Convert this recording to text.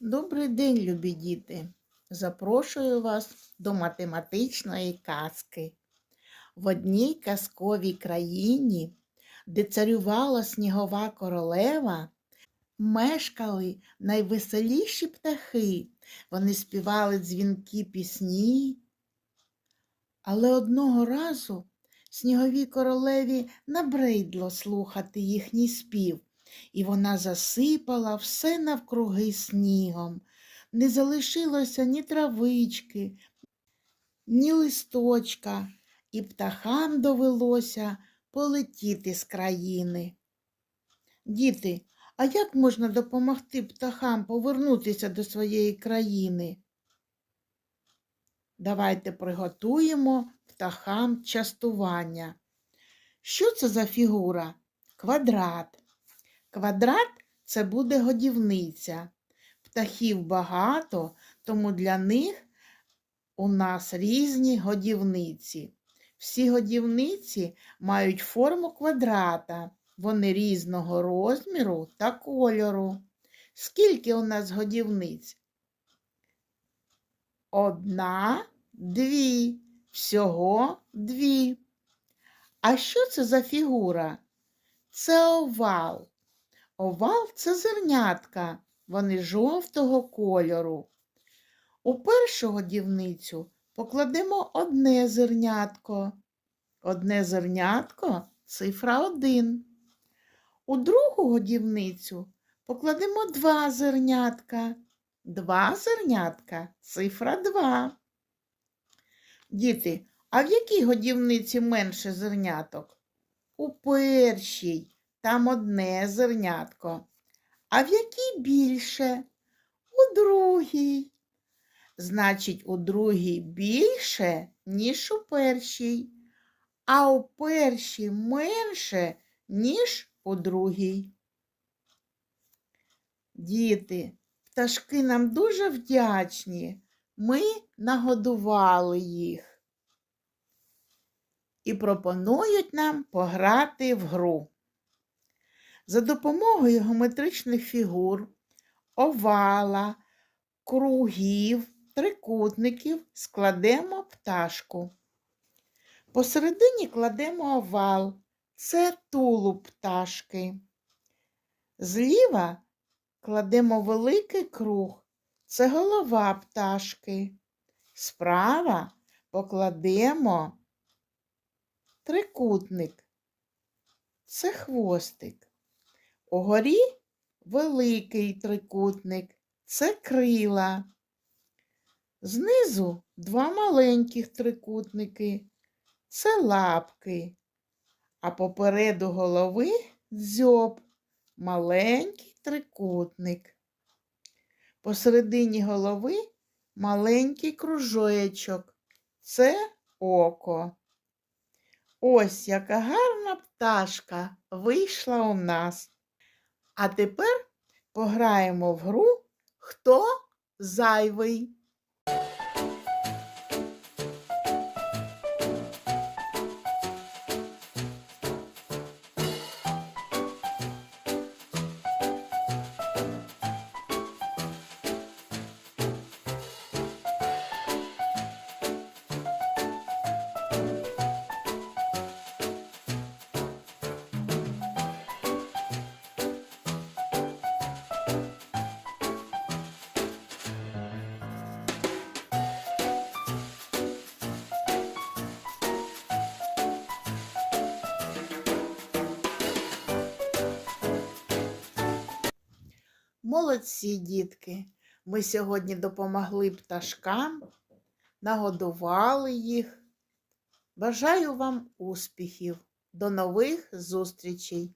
Добрий день, любі діти! Запрошую вас до математичної казки. В одній казковій країні, де царювала снігова королева, мешкали найвеселіші птахи. Вони співали дзвінкі пісні. Але одного разу сніговій королеві набридло слухати їхній спів і вона засипала все навкруги снігом. Не залишилося ні травички, ні листочка, і птахам довелося полетіти з країни. Діти, а як можна допомогти птахам повернутися до своєї країни? Давайте приготуємо птахам частування. Що це за фігура? Квадрат. Квадрат це буде годівниця. Птахів багато, тому для них у нас різні годівниці. Всі годівниці мають форму квадрата. Вони різного розміру та кольору. Скільки у нас годівниць? Одна, дві. Всього дві. А що це за фігура? Це овал. Овал це зернятка, вони жовтого кольору. У першу годівницю покладемо одне зернятко. Одне зернятко цифра один. У другу годівницю покладемо два зернятка. Два зернятка цифра два. Діти, а в якій годівниці менше зерняток? У першій там одне зернятко. А в якій більше? У другій. Значить, у другій більше, ніж у першій, а у першій менше, ніж у другій. Діти, пташки нам дуже вдячні. Ми нагодували їх і пропонують нам пограти в гру. За допомогою геометричних фігур, овала, кругів, трикутників складемо пташку. Посередині кладемо овал, це тулуб пташки. Зліва кладемо великий круг, це голова пташки. Справа покладемо трикутник, це хвостик. Угорі великий трикутник це крила. Знизу два маленьких трикутники це лапки, а попереду голови дзьоб, маленький трикутник. Посередині голови маленький кружечок це око. Ось яка гарна пташка вийшла у нас. А тепер пограємо в гру Хто зайвий. Молодці, дітки! Ми сьогодні допомогли пташкам, нагодували їх. Бажаю вам успіхів! До нових зустрічей!